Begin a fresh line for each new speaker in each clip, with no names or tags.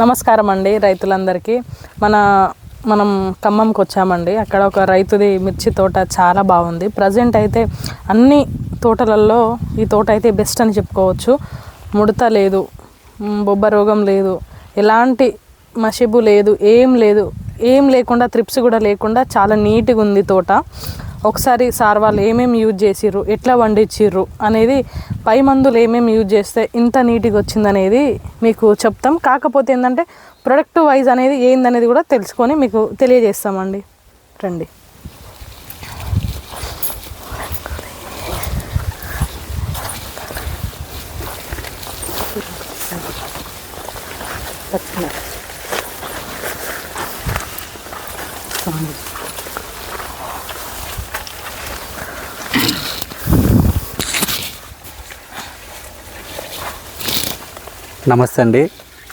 నమస్కారం అండి రైతులందరికీ. మన మనం ఖమ్మంకి వచ్చామండి. అక్కడ ఒక రైతుది మిర్చి తోట చాలా బాగుంది. ప్రజెంట్ అయితే అన్ని తోటలలో ఈ తోట అయితే బెస్ట్ అని చెప్పుకోవచ్చు. ముడత లేదు బొబ్బ రోగం లేదు ఎలాంటి మషిబు లేదు ఏం లేదు ఏం లేకుండా త్రిప్స్ కూడా లేకుండా చాలా నీట్గా ఉంది తోట. ఒకసారి సార్ వాళ్ళు ఏమేమి యూజ్ చేసిర్రు ఎట్లా వండించిర్రు అనేది పై మందులు ఏమేమి యూజ్ చేస్తే ఇంత నీట్గా వచ్చిందనేది మీకు చెప్తాం. కాకపోతే ఏంటంటే ప్రొడక్ట్ వైజ్ అనేది ఏందనేది కూడా తెలుసుకొని మీకు తెలియజేస్తామండి. రండి.
నమస్తే అండి.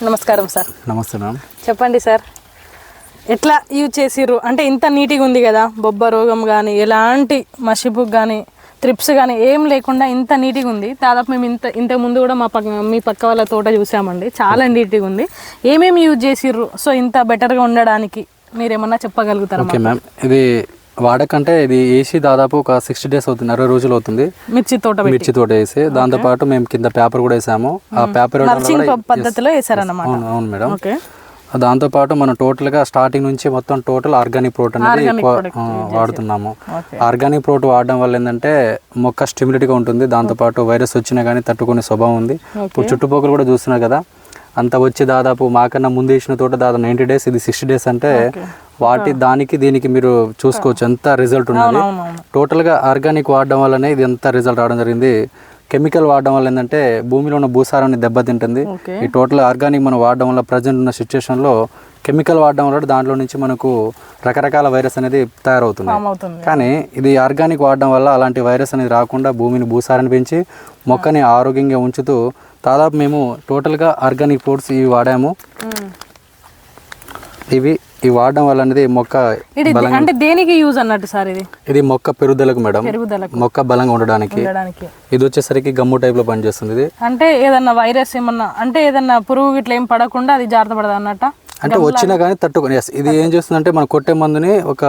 నమస్కారం సార్.
నమస్తే మ్యామ్.
చెప్పండి సార్. ఎట్లా యూజ్ చేసిర్రు? అంటే ఇంత నీట్గా ఉంది కదా బొబ్బ రోగం కానీ ఎలాంటి మషిబు కానీ త్రిప్స్ కానీ ఏం లేకుండా ఇంత నీట్గా ఉంది. దాదాపు మేము ఇంత ఇంత ముందు కూడా మా పక్క మీ పక్క వాళ్ళ తోట చూసామండి. చాలా నీట్గా ఉంది. ఏమేమి యూజ్ చేసిర్రు? సో ఇంత బెటర్గా ఉండడానికి మీరు ఏమన్నా చెప్పగలుగుతారా
ఓకే మ్యామ్. ఇది వాడకంటే ఇది వేసి దాదాపు ఒక సిక్స్టీ డేస్ అవుతుంది అరవై రోజులు అవుతుంది.
మిర్చి తోట
మిర్చి తోట వేసి దాంతోపాటు మేము కింద పేపర్ కూడా వేసాము. ఆ పేపర్
పద్ధతిలో వేసారన్నమాట.
అవును మేడం.
ఓకే.
దాంతోపాటు మనం టోటల్గా స్టార్టింగ్ నుంచి మొత్తం టోటల్ ఆర్గానిక్ ప్రోట్ అనేది ఎక్కువ, వాడుతున్నాము. ఆర్గానిక్ ప్రోట్ వాడడం వల్ల ఏంటంటే మొక్క స్టిమ్యులేట్గా ఉంటుంది. దాంతోపాటు వైరస్ వచ్చినా కానీ తట్టుకునే స్వభావం ఉంది. ఇప్పుడు చుట్టుపక్కల కూడా చూస్తున్నారు కదా అంత వచ్చి దాదాపు మాకన్నా ముందు వేసిన తోట దాదాపు నైంటీ డేస్ ఇది సిక్స్టీ డేస్ అంటే వాటి దానికి దీనికి మీరు చూసుకోవచ్చు. ఎంత రిజల్ట్ ఉన్నది. టోటల్గా ఆర్గానిక్ వాడడం వల్లనే ఇది ఎంత రిజల్ట్ రావడం జరిగింది. కెమికల్ వాడడం వల్ల ఏంటంటే భూమిలో ఉన్న భూసారాన్ని దెబ్బతింటుంది. ఈ టోటల్ ఆర్గానిక్ మనం వాడడం వల్ల ప్రజెంట్ ఉన్న సిచ్యువేషన్లో కెమికల్ వాడడం వల్ల దాంట్లో నుంచి మనకు రకరకాల వైరస్ అనేది తయారవుతుంది కానీ ఇది ఆర్గానిక్ వాడడం వల్ల అలాంటి వైరస్ అనేది రాకుండా భూమిని భూసారాన్ని పెంచి మొక్కని ఆరోగ్యంగా ఉంచుతూ దాదాపు మేము టోటల్గా ఆర్గానిక్ ఫుడ్స్ ఇవి వాడాము. ఇవి ఇవి వాడడం వల్ల అనేది మొక్క
ఇది అంటే దేనికి యూజ్ అన్నట్టు సార్ ఇది?
ఇది మొక్క పెరుగుదలకు మేడం. మొక్క బలంగా ఉండడానికి. ఇది వచ్చేసరికి గమ్ము టైప్లో పనిచేస్తుంది ఇది.
అంటే ఏదన్నా వైరస్ ఏమన్నా అంటే ఏదన్నా పురుగు ఇట్లా ఏం పడకుండా అది జాగ్రత్త పడదు అన్నట్ట?
అంటే వచ్చినా కానీ తట్టుకొని ఇది ఏం చేస్తుందంటే మనం కొట్టే మందుని ఒక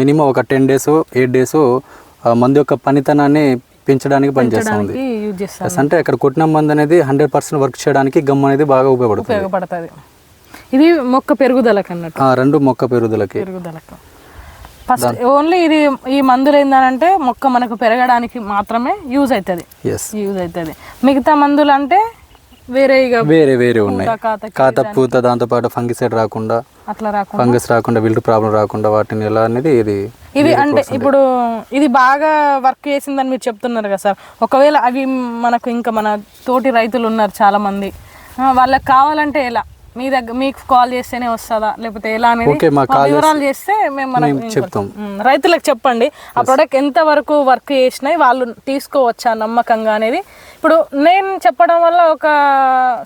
మినిమం ఒక టెన్ డేస్ ఎయిట్ డేస్ మందు యొక్క పనితనాన్ని పెంచడానికి పనిచేస్తుంది. అంటే అక్కడ కొట్టిన మందు అనేది హండ్రెడ్ పర్సెంట్ వర్క్ చేయడానికి గమ్ అనేది బాగా ఉపయోగపడుతుంది.
ఉపయోగపడుతుంది. ఇది మొక్క పెరుగుదలకు అన్నట్టు.
రెండు మొక్క పెరుగుదలకి.
పెరుగుదలకు. ఫస్ట్ ఓన్లీ ఇది ఈ మందులు ఏంటంటే మొక్క మనకు పెరగడానికి మాత్రమే యూజ్ అవుతుంది యూజ్ అవుతుంది మిగతా మందులు అంటే వేరే ఇక
వేరే వేరే ఉన్నాయి.
కాత
పూత దాంతోపాటు ఫంగిసైడ్ రాకుండా
అట్లా రాకుండా.
ఫంగస్ రాకుండా విల్ట్ ప్రాబ్లం రాకుండా వాటిని ఎలా అనేది ఇది
ఇవి అంటే ఇప్పుడు ఇది బాగా వర్క్ చేసిందని మీరు చెప్తున్నారు కదా సార్. ఒకవేళ అవి మనకు ఇంకా మన తోటి రైతులు ఉన్నారు చాలా మంది వాళ్ళకి కావాలంటే ఎలా? మీ దగ్గర మీకు కాల్ చేస్తేనే వస్తుందా? లేకపోతే ఎలా అనేది వివరాలు చేస్తే మేము
మేము చెప్తాం.
రైతులకు చెప్పండి. ఆ ప్రోడక్ట్ ఎంత వరకు వర్క్ చేసినాయి వాళ్ళు తీసుకోవచ్చా నమ్మకంగా అనేది. ఇప్పుడు నేను చెప్పడం వల్ల ఒక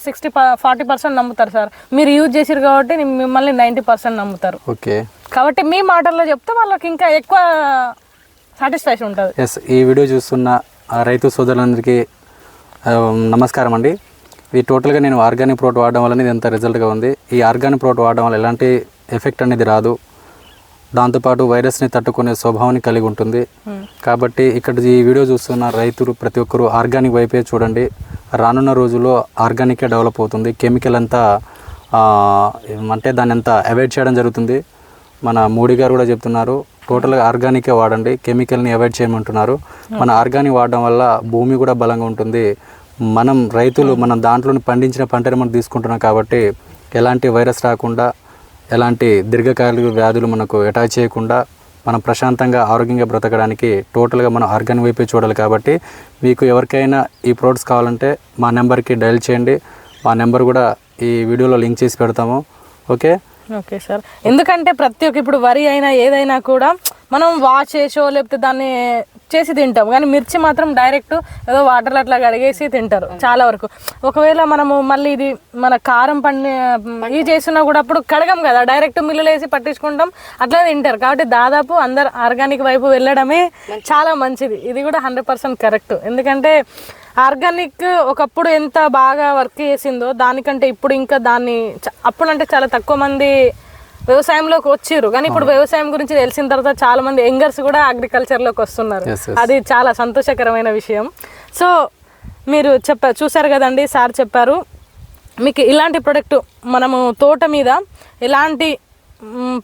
సిక్స్టీ ఫార్టీ పర్సెంట్ నమ్ముతారు సార్. మీరు యూజ్ చేసిరు కాబట్టి మిమ్మల్ని నైంటీ పర్సెంట్ నమ్ముతారు.
ఓకే.
కాబట్టి మీ మాటల్లో చెప్తే వాళ్ళకి ఇంకా ఎక్కువ సాటిస్ఫాక్షన్ ఉంటుంది.
ఎస్ ఈ వీడియో చూస్తున్న ఆ రైతు సోదరులందరికీ నమస్కారం అండి. ఇది టోటల్గా నేను ఆర్గానిక్ ప్రోట్ వాడడం వల్ల ఇది ఎంత రిజల్ట్గా ఉంది? ఈ ఆర్గానిక్ ప్రోట్ వాడడం వల్ల ఎలాంటి ఎఫెక్ట్ అనేది రాదు. దాంతోపాటు వైరస్ని తట్టుకునే స్వభావాన్ని కలిగి ఉంటుంది. కాబట్టి ఇక్కడ ఈ వీడియో చూస్తున్న రైతులు ప్రతి ఒక్కరూ ఆర్గానిక్ వైపే చూడండి. రానున్న రోజుల్లో ఆర్గానికే డెవలప్ అవుతుంది. కెమికల్ అంతా అంటే దాన్ని అంతా అవాయిడ్ చేయడం జరుగుతుంది. మన మోడీ గారు కూడా చెప్తున్నారు టోటల్గా ఆర్గానికే వాడండి. కెమికల్ని అవాయిడ్ చేయమంటున్నారు. మన ఆర్గానిక్ వాడడం వల్ల భూమి కూడా బలంగా ఉంటుంది. మనం రైతులు మనం దాంట్లోని పండించిన పంటను మనం తీసుకుంటున్నాం కాబట్టి ఎలాంటి వైరస్ రాకుండా ఎలాంటి దీర్ఘకాలిక వ్యాధులు మనకు అటాచ్ చేయకుండా మనం ప్రశాంతంగా ఆరోగ్యంగా బ్రతకడానికి టోటల్గా మనం ఆర్గానిక్ వైపే చూడాలి కాబట్టి మీకు ఎవరికైనా ఈ ప్రోడక్ట్స్ కావాలంటే మా నెంబర్కి డయల్ చేయండి. మా నెంబర్ కూడా ఈ వీడియోలో లింక్ చేసి పెడతాము. ఓకే?
Okay sir. ఎందుకంటే ప్రతి ఒక్క ఇప్పుడు వరి అయినా ఏదైనా కూడా మనం వాచ్ చేసో లేకపోతే దాన్ని చేసి తింటాం. కానీ మిర్చి మాత్రం డైరెక్ట్ ఏదో వాటర్లో అట్లా కడిగేసి తింటారు చాలా వరకు. ఒకవేళ మనము మళ్ళీ ఇది మన కారం పండి ఇవి చేస్తున్నా కూడా అప్పుడు కడగం కదా. డైరెక్ట్ మిల్లులు వేసి పట్టించుకుంటాం అట్లా తింటారు. కాబట్టి దాదాపు అందరు ఆర్గానిక్ వైపు వెళ్ళడమే చాలా మంచిది. ఇది కూడా హండ్రెడ్ పర్సెంట్ కరెక్ట్ ఎందుకంటే ఆర్గానిక్ ఒకప్పుడు ఎంత బాగా వర్క్ చేసిందో దానికంటే ఇప్పుడు ఇంకా దాన్ని చ- అప్పుడు అంటే చాలా తక్కువ మంది వ్యవసాయంలోకి వచ్చారు కానీ ఇప్పుడు వ్యవసాయం గురించి తెలిసిన తర్వాత చాలా మంది యంగర్స్ కూడా అగ్రికల్చర్లోకి వస్తున్నారు.
Yes, yes.
అది చాలా సంతోషకరమైన విషయం. సో మీరు చెప్పారు చూసారు కదండి సార్ చెప్పారు. మీకు ఇలాంటి ప్రొడక్ట్ మనము తోట మీద ఎలాంటి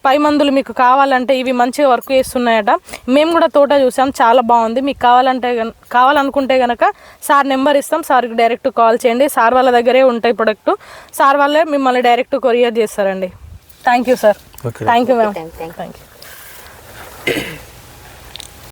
పై మందులు మీకు కావాలంటే ఇవి మంచిగా వర్క్ చేస్తున్నాయట. మేము కూడా తోట చూసాం చాలా బాగుంది. మీకు కావాలంటే కావాలనుకుంటే కనుక సార్ నెంబర్ ఇస్తాం సార్కి డైరెక్ట్ కాల్ చేయండి. సార్ వాళ్ళ దగ్గరే ఉంటాయి ప్రొడక్ట్ సార్ వాళ్ళే మిమ్మల్ని డైరెక్ట్ కొరియర్ చేస్తారండి. Thank you,
sir.
Thank you, ma'am.
Okay.
Thank you.